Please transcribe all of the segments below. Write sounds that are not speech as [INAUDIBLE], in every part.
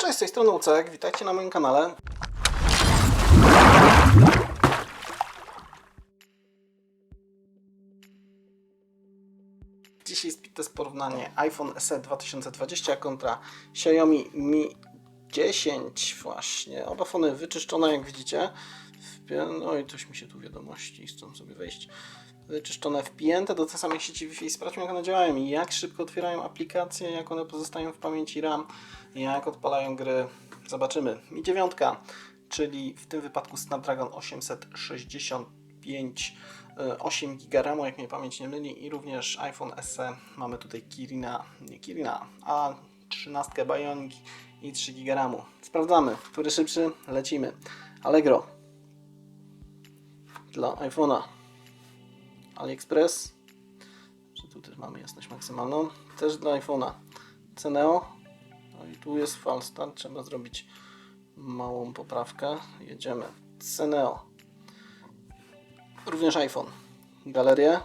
Cześć, z tej strony Ucek, witajcie na moim kanale. Dzisiaj jest porównanie iPhone SE 2020 kontra Xiaomi Mi 10 właśnie. Oba fony wyczyszczone jak widzicie. No i coś mi się tu wiadomości, chcą sobie wejść. Wyczyszczone, wpięte do tej samej sieci Wi-Fi. Sprawdźmy jak one działają jak szybko otwierają aplikacje, jak one pozostają w pamięci RAM, jak odpalają gry. Zobaczymy. Mi 9, czyli w tym wypadku Snapdragon 865 e, 8 GB RAMu, jak mnie pamięć nie myli, i również iPhone SE. Mamy tutaj Kirina, nie Kirina, a 13 Bionic i 3 GB RAMu. Sprawdzamy, który szybszy, lecimy. Allegro dla iPhone'a. AliExpress, że tu też mamy jasność maksymalną, też dla iPhone'a. Ceneo, no i tu jest Falstar, trzeba zrobić małą poprawkę. Jedziemy. Ceneo. Również iPhone. Galerię.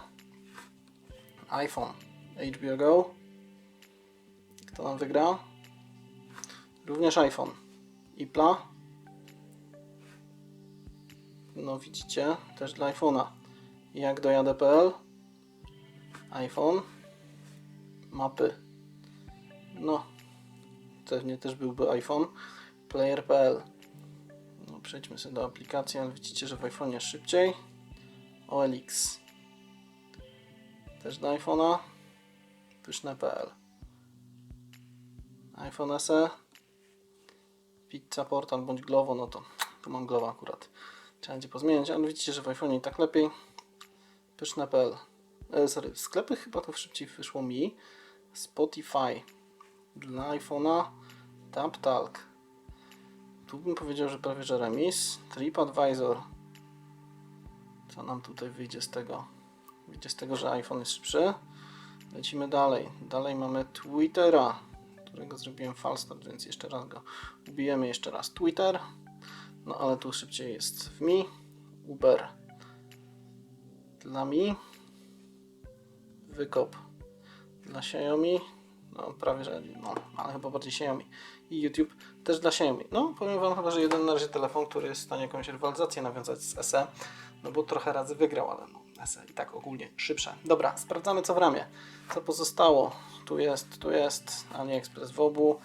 iPhone. HBO Go. Kto nam wygra? Również iPhone. Ipla. No widzicie, też dla iPhone'a. Jak dojadę.pl iPhone. Mapy. No. Pewnie też byłby iPhone. Player.pl No przejdźmy sobie do aplikacji, ale widzicie, że w iPhone'ie szybciej. OLX. Też do iPhone'a. Pyszne.pl iPhone SE. Pizza Portal bądź Glovo, no to tu mam Glovo akurat. Trzeba będzie pozmieniać, ale widzicie, że w iPhone'ie i tak lepiej. Pyszne.pl e, Sorry, sklepy chyba to szybciej wyszło mi. Spotify dla iPhone'a. TapTalk. Tu bym powiedział, że prawie że remis. TripAdvisor. Co nam tutaj wyjdzie z tego? Wyjdzie z tego, że iPhone jest szybszy. Lecimy dalej. Dalej mamy Twittera, którego zrobiłem falstart, więc jeszcze raz go ubijemy. Jeszcze raz Twitter. No ale tu szybciej jest w Mi. Uber dla Mi. Wykop dla Xiaomi. No prawie, że no, ale chyba bardziej Xiaomi. I YouTube też dla Xiaomi. No powiem Wam chyba, że jeden na razie telefon, który jest w stanie jakąś rywalizację nawiązać z SE. No bo trochę razy wygrał, ale no SE i tak ogólnie szybsze. Dobra, sprawdzamy co w ramie. Co pozostało? Tu jest, tu jest. AliExpress w obu.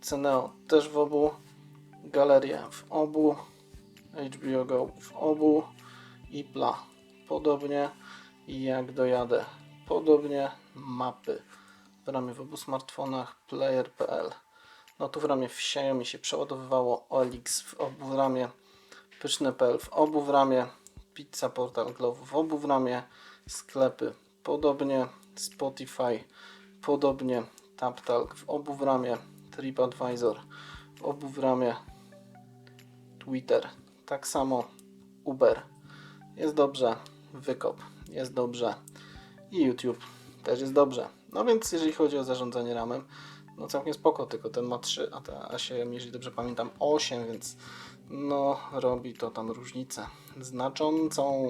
Ceneo też w obu. Galeria w obu. HBO Go w obu. Ipla podobnie. Jak dojadę podobnie. Mapy w ramie w obu smartfonach. Player.pl no tu w ramie w Xiaomi się przeładowywało OLX w obu w ramię. Pyszne.pl w obu w ramię. Pizza Portal Glove w obu w ramię. Sklepy podobnie. Spotify podobnie. TapTalk w obu w ramię. TripAdvisor w obu w ramię. Twitter tak samo. Uber jest dobrze. Wykop jest dobrze. I YouTube też jest dobrze. No więc jeżeli chodzi o zarządzanie ramem, no całkiem spoko, tylko ten ma 3, a ta a się, jeżeli dobrze pamiętam, 8, więc no robi to tam różnicę znaczącą.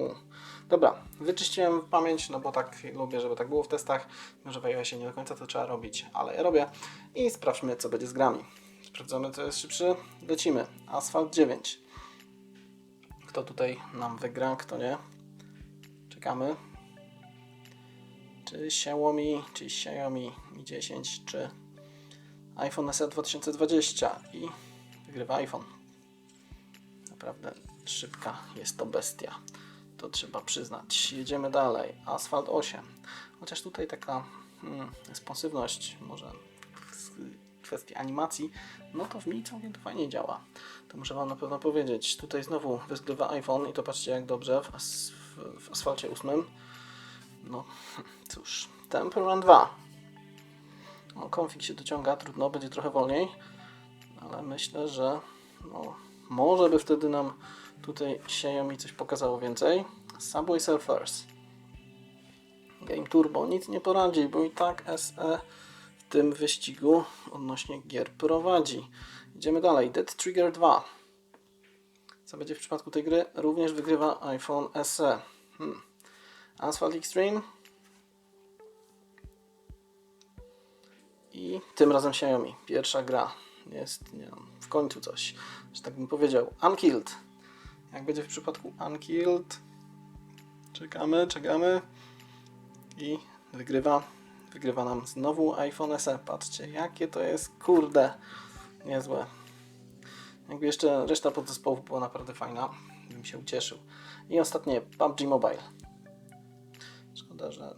Dobra, wyczyściłem pamięć, no bo tak lubię, żeby tak było w testach. Może w iOSie nie do końca to trzeba robić, ale ja robię. I sprawdźmy, co będzie z grami. Sprawdzamy, co jest szybszy. Lecimy. Asphalt 9. Kto tutaj nam wygra, kto nie? Czekamy. Czy Xiaomi, czy Xiaomi Mi 10, czy iPhone SE 2020 i wygrywa iPhone. Naprawdę szybka jest to bestia. To trzeba przyznać. Jedziemy dalej. Asphalt 8. Chociaż tutaj taka hmm, responsywność, może kwestii animacji, no to w mi całkiem to fajnie działa. To muszę Wam na pewno powiedzieć. Tutaj znowu wygrywa iPhone i to patrzcie jak dobrze w, w, asfalcie 8. No [LAUGHS] cóż, Temple Run 2. No, konfig się dociąga, trudno, będzie trochę wolniej, ale myślę, że no, może by wtedy nam tutaj Xiaomi coś pokazało więcej. Subway Surfers. Game Turbo nic nie poradzi, bo i tak SE w tym wyścigu odnośnie gier prowadzi. Idziemy dalej. Dead Trigger 2. Co będzie w przypadku tej gry? Również wygrywa iPhone SE. Hmm. Asphalt Extreme. I tym razem Xiaomi. Pierwsza gra. jest nie, w końcu coś, że tak bym powiedział. Unkilled. Jak będzie w przypadku Unkilled? Czekamy, czekamy. I wygrywa. Wygrywa nam znowu iPhone SE. Patrzcie, jakie to jest, kurde, niezłe. Jakby jeszcze reszta podzespołów była naprawdę fajna, bym się ucieszył. I ostatnie PUBG Mobile. Szkoda, że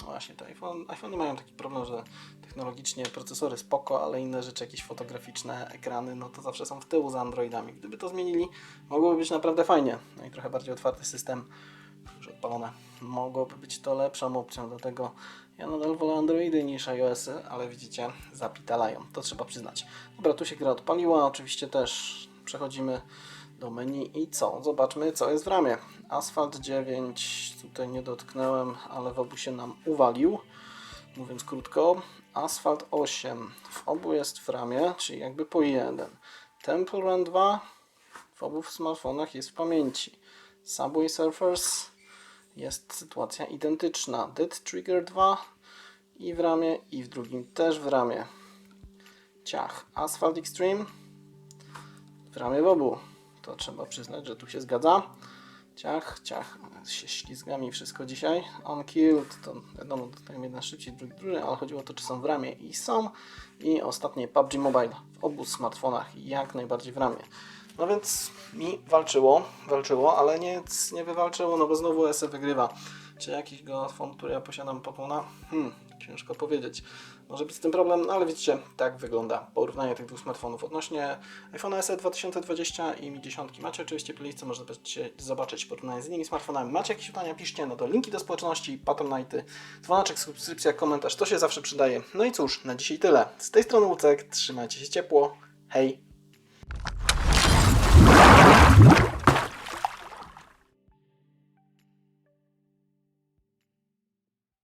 no właśnie te iPhone, iPhony mają taki problem, że technologicznie procesory spoko, ale inne rzeczy, jakieś fotograficzne, ekrany, no to zawsze są w tyłu za Androidami. Gdyby to zmienili, mogłoby być naprawdę fajnie. No i trochę bardziej otwarty system, już odpalone. Mogłoby być to lepszą opcją, dlatego ja nadal wolę Androidy niż iOSy, ale widzicie, zapitalają, to trzeba przyznać. Dobra, tu się gra odpaliła, oczywiście też przechodzimy do menu i co? Zobaczmy, co jest w ramie. Asphalt 9, tutaj nie dotknąłem, ale w obu się nam uwalił. Mówiąc krótko, Asphalt 8 w obu jest w ramie, czyli jakby po jeden. Temple Run 2 w obu smartfonach jest w pamięci. Subway Surfers jest sytuacja identyczna. Dead Trigger 2 i w ramie, i w drugim też w ramie. Ciach. Asphalt Extreme w ramię w obu. To trzeba przyznać, że tu się zgadza. Ciach, ciach, się ślizgami wszystko dzisiaj. Unkilled, to wiadomo, tutaj jedna szybciej, drugi drugi, ale chodziło o to, czy są w ramię i są. I ostatnie PUBG Mobile w obu smartfonach jak najbardziej w ramię. No więc mi walczyło, walczyło, ale nic nie wywalczyło, no bo znowu SE wygrywa. Czy jakiś telefon, który ja posiadam popona? Hmm, ciężko powiedzieć. Może być z tym problem, ale widzicie, tak wygląda porównanie tych dwóch smartfonów. Odnośnie iPhone SE 2020 i Mi 10 macie oczywiście playlistę, można zobaczyć porównanie z innymi smartfonami. Macie jakieś pytania, piszcie, no to linki do społeczności, Patronite, dzwoneczek, subskrypcja, komentarz, to się zawsze przydaje. No i cóż, na dzisiaj tyle. Z tej strony Łucek, trzymajcie się ciepło, hej!